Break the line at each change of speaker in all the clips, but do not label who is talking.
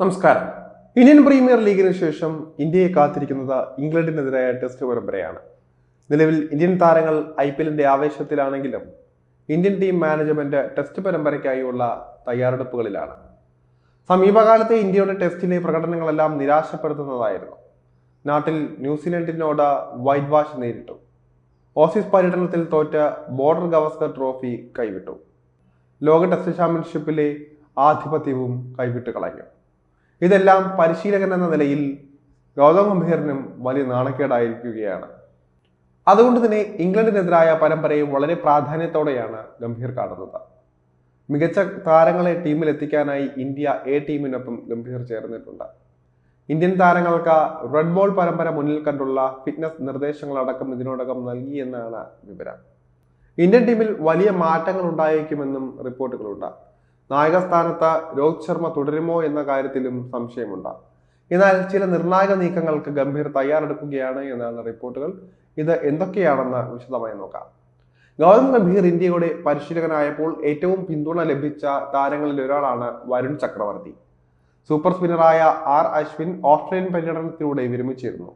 നമസ്കാരം. Indian premier ലീഗിന് ശേഷം ഇന്ത്യയെ കാത്തിരിക്കുന്നത് ഇംഗ്ലണ്ടിനെതിരായ ടെസ്റ്റ് പരമ്പരയാണ്. നിലവിൽ ഇന്ത്യൻ താരങ്ങൾ ഐ പി എല്ലിന്റെ ആവേശത്തിലാണെങ്കിലും ഇന്ത്യൻ ടീം മാനേജ്മെന്റ് ടെസ്റ്റ് പരമ്പരയ്ക്കായുള്ള തയ്യാറെടുപ്പുകളിലാണ്. സമീപകാലത്തെ ഇന്ത്യയുടെ ടെസ്റ്റിലെ പ്രകടനങ്ങളെല്ലാം നിരാശപ്പെടുത്തുന്നതായിരുന്നു. നാട്ടിൽ ന്യൂസിലൻഡിനോട് വൈറ്റ് വാഷ് നേരിട്ടു. ഓസീസ് പര്യടനത്തിൽ തോറ്റ ബോർഡർ ഗവസ്കർ ട്രോഫി കൈവിട്ടു. ലോക ടെസ്റ്റ് ചാമ്പ്യൻഷിപ്പിലെ ആധിപത്യവും കൈവിട്ട് കളഞ്ഞു. ഇതെല്ലാം പരിശീലകൻ എന്ന നിലയിൽ ഗൗതം ഗംഭീറിനും വലിയ നാണക്കേടായിരിക്കുകയാണ്. അതുകൊണ്ട് തന്നെ ഇംഗ്ലണ്ടിനെതിരായ പരമ്പരയെ വളരെ പ്രാധാന്യത്തോടെയാണ് ഗംഭീർ കാണുന്നത്. മികച്ച താരങ്ങളെ ടീമിൽ എത്തിക്കാനായി ഇന്ത്യ എ ടീമിനൊപ്പം ഗംഭീർ ചേർന്നിട്ടുണ്ട്. ഇന്ത്യൻ താരങ്ങൾക്ക് റെഡ് ബോൾ പരമ്പര മുന്നിൽ കണ്ടുള്ള ഫിറ്റ്നസ് നിർദ്ദേശങ്ങളടക്കം ഇതിനോടകം നൽകിയെന്നാണ് വിവരം. ഇന്ത്യൻ ടീമിൽ വലിയ മാറ്റങ്ങൾ ഉണ്ടായേക്കുമെന്നും റിപ്പോർട്ടുകളുണ്ട്. നായക സ്ഥാനത്ത് രോഹിത് ശർമ്മ തുടരുമോ എന്ന കാര്യത്തിലും സംശയമുണ്ട്. എന്നാൽ ചില നിർണായക നീക്കങ്ങൾക്ക് ഗംഭീർ തയ്യാറെടുക്കുകയാണ് എന്നാണ് റിപ്പോർട്ടുകൾ. ഇത് എന്തൊക്കെയാണെന്ന് വിശദമായി നോക്കാം. ഗൗതം ഗംഭീർ ഇന്ത്യയുടെ പരിശീലകനായപ്പോൾ ഏറ്റവും പിന്തുണ ലഭിച്ച താരങ്ങളിൽ ഒരാളാണ് വരുൺ ചക്രവർത്തി. സൂപ്പർ സ്പിന്നറായ ആർ അശ്വിൻ ഓസ്ട്രേലിയൻ പര്യടനത്തിലൂടെ വിരമിച്ചിരുന്നു.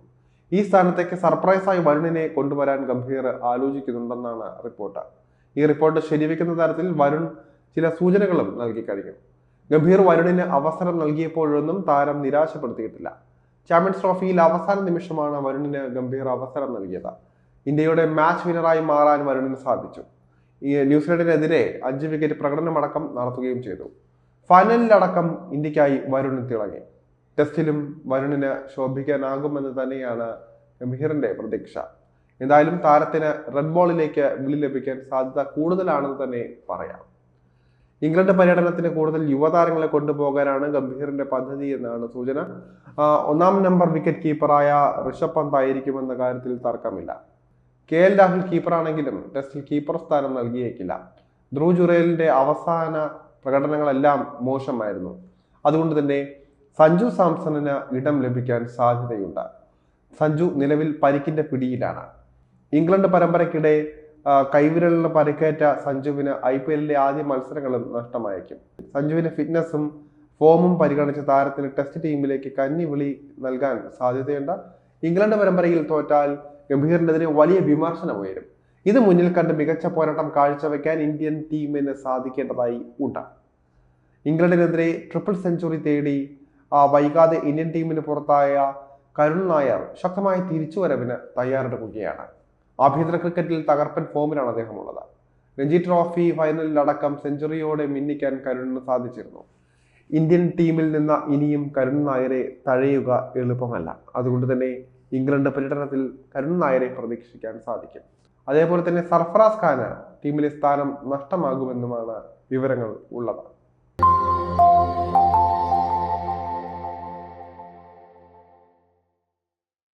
ഈ സ്ഥാനത്തേക്ക് സർപ്രൈസായി വരുണിനെ കൊണ്ടുവരാൻ ഗംഭീർ ആലോചിക്കുന്നുണ്ടെന്നാണ് റിപ്പോർട്ട്. ഈ റിപ്പോർട്ട് ശരിവെക്കുന്ന തരത്തിൽ വരുൺ ചില സൂചനകളും നൽകി കഴിഞ്ഞു. ഗംഭീർ വരുണിന് അവസരം നൽകിയപ്പോഴൊന്നും താരം നിരാശപ്പെടുത്തിയിട്ടില്ല. ചാമ്പ്യൻസ് ട്രോഫിയിൽ അവസാന നിമിഷമാണ് വരുണിന് ഗംഭീർ അവസരം നൽകിയത്. ഇന്ത്യയുടെ മാച്ച് വിന്നറായി മാറാൻ വരുണിന് സാധിച്ചു. ഈ ന്യൂസിലൻഡിനെതിരെ അഞ്ച് വിക്കറ്റ് പ്രകടനമടക്കം നടത്തുകയും ചെയ്തു. ഫൈനലിലടക്കം ഇന്ത്യക്കായി വരുൺ തിളങ്ങി. ടെസ്റ്റിലും വരുണിന് ശോഭിക്കാനാകുമെന്ന് തന്നെയാണ് ഗംഭീറിന്റെ പ്രതീക്ഷ. എന്തായാലും താരത്തിന് റെഡ് ബോളിലേക്ക് വിളി ലഭിക്കാൻ സാധ്യത കൂടുതലാണെന്ന് തന്നെ പറയാം. ഇംഗ്ലണ്ട് പര്യടനത്തിന് കൂടുതൽ യുവതാരങ്ങളെ കൊണ്ടുപോകാനാണ് ഗംഭീറിന്റെ പദ്ധതി എന്നാണ് സൂചന. ഒന്നാം നമ്പർ വിക്കറ്റ് കീപ്പറായ ഋഷഭ് പന്ത് ആയിരിക്കുമെന്ന കാര്യത്തിൽ തർക്കമില്ല. കെ എൽ രാഹുൽ കീപ്പറാണെങ്കിലും ടെസ്റ്റിൽ കീപ്പർ സ്ഥാനം നൽകിയേക്കില്ല. ധ്രുവ് ജുറേലിന്റെ അവസാന പ്രകടനങ്ങളെല്ലാം മോശമായിരുന്നു. അതുകൊണ്ട് തന്നെ സഞ്ജു സാംസണിന് ഇടം ലഭിക്കാൻ സാധ്യതയുണ്ട്. സഞ്ജു നിലവിൽ പരിക്കിന്റെ പിടിയിലാണ്. ഇംഗ്ലണ്ട് പരമ്പരയ്ക്കിടെ കൈവിരലിന് പരിക്കേറ്റ സഞ്ജുവിന് ഐ പി എല്ലിലെ ആദ്യ മത്സരങ്ങളും നഷ്ടമായേക്കും. സഞ്ജുവിന്റെ ഫിറ്റ്നസും ഫോമും പരിഗണിച്ച് താരത്തിന് ടെസ്റ്റ് ടീമിലേക്ക് കന്നിവിളി നൽകാൻ സാധ്യതയുണ്ട്. ഇംഗ്ലണ്ട് പരമ്പരയിൽ തോറ്റാൽ ഗംഭീറിനെതിരെ വലിയ വിമർശനം ഉയരും. ഇത് മുന്നിൽ കണ്ട് മികച്ച പോരാട്ടം കാഴ്ചവെക്കാൻ ഇന്ത്യൻ ടീമിന് സാധിക്കേണ്ടതായി ഉണ്ട്. ഇംഗ്ലണ്ടിനെതിരെ ട്രിപ്പിൾ സെഞ്ചുറി തേടി ആ, വൈകാതെ ഇന്ത്യൻ ടീമിന് പുറത്തായ കരുൺ നായർ ശക്തമായ തിരിച്ചുവരവിന് തയ്യാറെടുക്കുകയാണ്. ആഭ്യന്തര ക്രിക്കറ്റിൽ തകർപ്പൻ ഫോമിലാണ് അദ്ദേഹം ഉള്ളത് രഞ്ജി ട്രോഫി ഫൈനലിലടക്കം സെഞ്ചുറിയോടെ മിന്നിക്കാൻ കരുണിന് സാധിച്ചിരുന്നു. ഇന്ത്യൻ ടീമിൽ നിന്ന് ഇനിയും കരുൺ നായരെ തഴയുക എളുപ്പമല്ല. അതുകൊണ്ട് തന്നെ ഇംഗ്ലണ്ട് പര്യടനത്തിൽ കരുൺ നായരെ പ്രതീക്ഷിക്കാൻ സാധിക്കും. അതേപോലെ തന്നെ സർഫറാസ് ഖാന് ടീമിലെ സ്ഥാനം നഷ്ടമാകുമെന്നുമാണ് വിവരങ്ങൾ ഉള്ളത്.